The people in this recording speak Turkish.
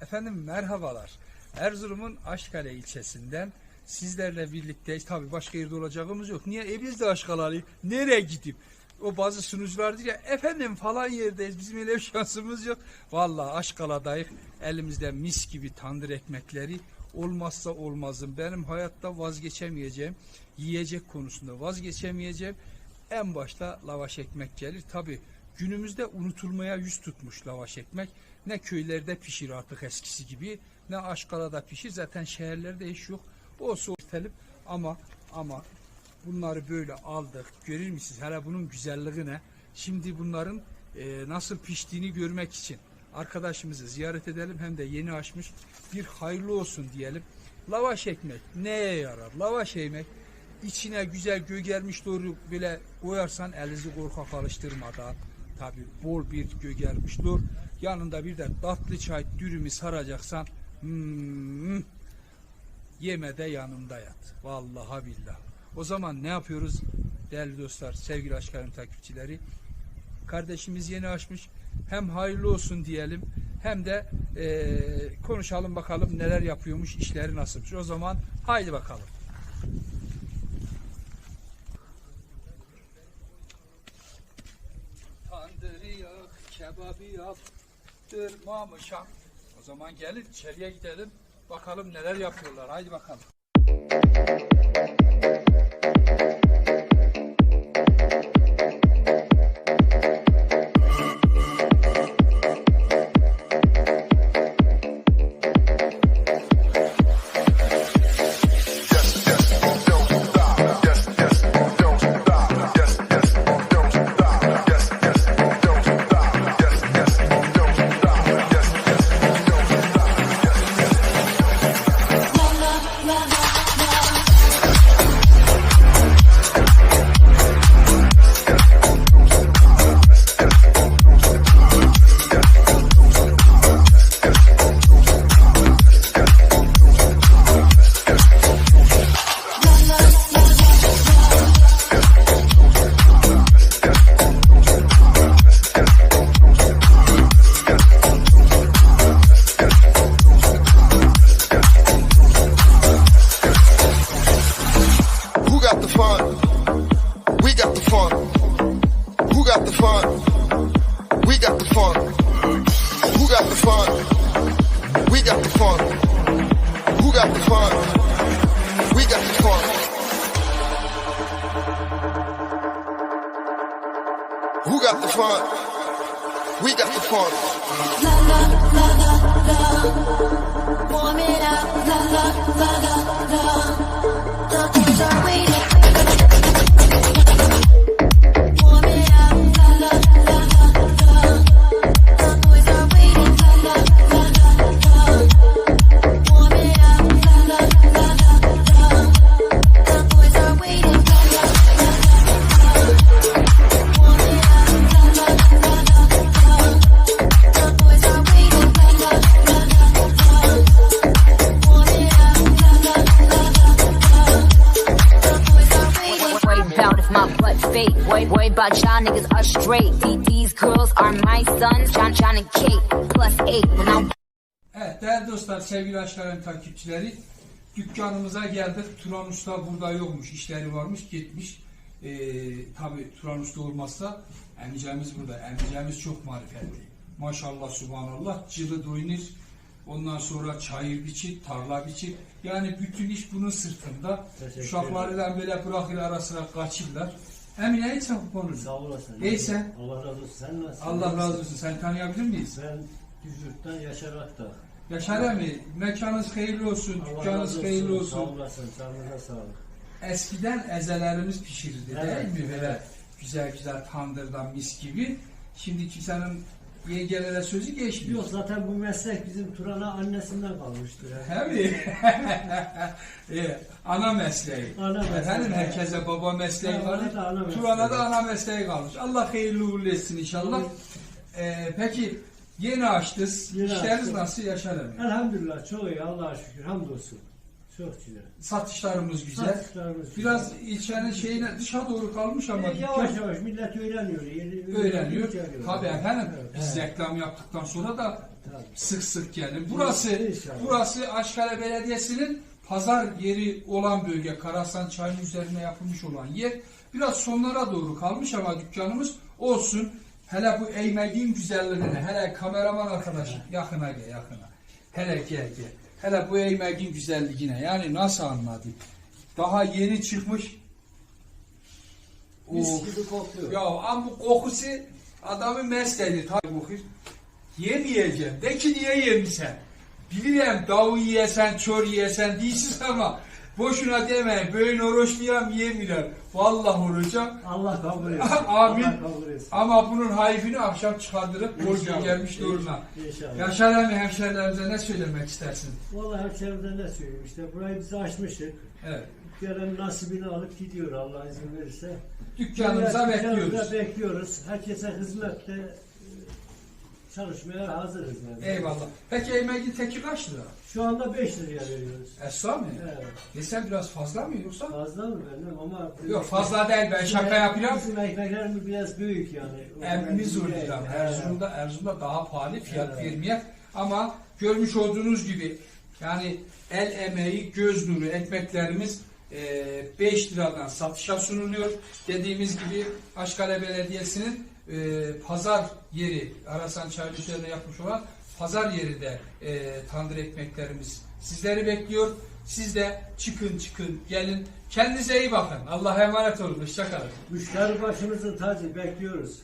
Efendim merhabalar. Erzurum'un Aşkale ilçesinden sizlerle birlikte tabii başka yerde olacağımız yok. Niye? E de Aşkale'li. Nereye gidip? O bazı sunucular diyor ya efendim falan yerdeyiz. Bizim öyle şansımız yok. Vallahi Aşkale'dayız. Elimizde mis gibi tandır ekmekleri olmazsa olmazım. Benim hayatta vazgeçemeyeceğim. Yiyecek konusunda vazgeçemeyeceğim. En başta lavaş ekmek gelir. Tabii günümüzde unutulmaya yüz tutmuş lavaş ekmek. Ne köylerde pişir artık eskisi gibi ne Aşkala'da pişir. Zaten şehirlerde iş yok. Olsa ortalım ama ama bunları böyle aldık. Görür müsünüz? Hele bunun güzelliği ne? Şimdi bunların e, nasıl piştiğini görmek için arkadaşımızı ziyaret edelim. Hem de yeni açmış bir hayırlı olsun diyelim. Lavaş ekmek neye yarar? Lavaş ekmek içine güzel gögermiş doğru böyle koyarsan elinizi korkak alıştırmadan tabi bol bir gögermiş doğru yanında bir de tatlı çay dürümü saracaksan hmm, yeme de yanında yat. Vallahi billah. O zaman ne yapıyoruz değerli dostlar, sevgili aşklarım takipçileri? Kardeşimiz yeni açmış. Hem hayırlı olsun diyelim hem de eee, konuşalım bakalım neler yapıyormuş, işleri nasılmış. O zaman haydi bakalım. Kebabı yaptırmamışam. O zaman gelin içeriye gidelim. Bakalım neler yapıyorlar. Haydi bakalım. Fun. Who got the fun? We got the fun. Who got the fun? We got the fun. Who got the fun? We got the fun. La la la la Warm it up, la la la la la. The boys are waiting. Fake. Worry, worry about y'all niggas are straight. The- These girls are my sons, John, John and Kate. Plus eight. When I'm Evet değerli dostlar, sevgili aşklarım takipçileri dükkanımıza geldik. Turan Usta burada yokmuş, işleri varmış, gitmiş. Ee, Tabi Turan Usta olmazsa emicemiz burada. Emicemiz çok marifetli. Maşallah, subhanallah, cılı doyunur. Ondan sonra çayır biçir, tarla biçir. Yani bütün iş bunun sırtında. Uşaklarıyla böyle bırakır ara sıra kaçırlar. Emine hiç çabuk konur. Sağ olasın. Neyse. Allah razı olsun. Sen nasılsın? Allah razı olsun. Sen tanıyabilir miyiz? Ben Düzürt'ten Yaşar Akta. Yaşar Emi, mekanınız hayırlı olsun, Allah dükkanınız hayırlı Sağ olsun. olasın. Canınıza sağlık. Eskiden ezelerimiz pişirirdi Evet, değil mi? Böyle güzel güzel tandırdan mis gibi. Şimdi kimsenin yengelere sözü geçmiyor. Yok zaten bu meslek bizim Turan'a annesinden kalmıştır. He mi? e, ana mesleği. Ana mesleği, Efendim evet. herkese baba mesleği var. Turan'a da ana mesleği kalmış. Allah hayırlı uğurlu etsin inşallah. E, peki yeni açtınız. Yeni İşleriniz açtık. nasıl Yaşar? Elhamdülillah çok iyi Allah'a şükür. Hamdolsun. Çok güzel. Satışlarımız güzel. Satışlarımız. Biraz ilçenin şeyine dışa doğru kalmış ama E, yavaş dükkan yavaş millet öğreniyor. Yeni- öğreniyor. öğreniyor. Tabii efendim Evet, biz reklam yaptıktan sonra da Tabii. Sık sık gelin. Burası İnşallah. burası Aşkale Belediyesi'nin pazar yeri olan bölge. Karasan Çayı'nın üzerine yapılmış olan yer. Biraz sonlara doğru kalmış ama dükkanımız olsun. Hele bu eğmediğin güzelliğine, hele kameraman arkadaş yakına gel yakına. Hele gel gel. Hele bu eğmediğin güzelliğine yani nasıl anladın? Daha yeni çıkmış. Mis gibi kokuyor. Ya ama bu kokusu adamı mest. Tabii kokuyor. Yemeyeceğim. De ki niye yemişsen? Bilirim davu yiyesen, çor yiyesen değilsiz ama boşuna demeyin. Böyle oruçluyam yemiyorum. Vallahi olacak. Allah kabul etsin. Amin. Allah kabul etsin. Ama bunun hayfini akşam çıkardırıp borcu gelmiş doğruna. İnşallah. Yaşar emmi hemşehrilerimize ne söylemek istersin? Vallahi hemşerimden ne söyleyeyim işte burayı biz açmıştık. Evet. Gelen nasibini alıp gidiyor Allah izin verirse. Dükkanımıza Evet, bekliyoruz. dükkanımıza bekliyoruz. Herkese hizmette çalışmaya hazırız. Yani. Eyvallah. Peki ekmeğin teki kaç lira? Şu anda 5 liraya veriyoruz. Esra mı? Evet. Desem biraz fazla mı yoksa? Fazla mı benim ama... Yok fazla değil ben şaka yapıyorum. Bizim ekmeklerimiz biraz büyük yani. Emrimiz uğrayacağım. Erzurum'da, Erzurum'da daha pahalı fiyat Evet. vermeye. Ama görmüş olduğunuz gibi yani el emeği, göz nuru ekmeklerimiz 5 liradan satışa sunuluyor. Dediğimiz gibi Aşkale Belediyesi'nin e, pazar yeri, Arasan Çaylı üzerine yapmış olan pazar yerinde e, tandır ekmeklerimiz sizleri bekliyor. Siz de çıkın çıkın gelin. Kendinize iyi bakın. Allah'a emanet olun. Hoşçakalın. Müşteri başımızın tacı bekliyoruz.